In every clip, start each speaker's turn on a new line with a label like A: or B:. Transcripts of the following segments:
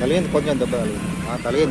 A: kalian kotnya ada kali, Ah,
B: kalian.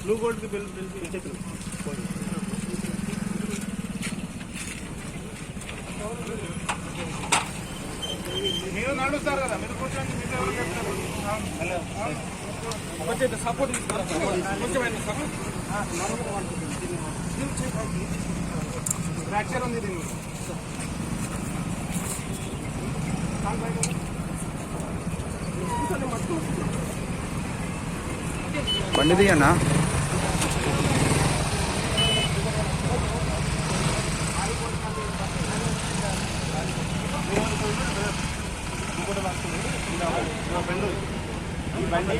B: Blue gold bill bill మీరు నడుస్తారు కదా మీరు కూర్చోండి మీరు ఎవరు చెప్తారు కొంచెం సపోర్ట్ తీసుకురా కొంచెం సపోర్ట్ ఫ్రాక్చర్ ఉంది దీనికి.
A: బండి తీయన్నా బండి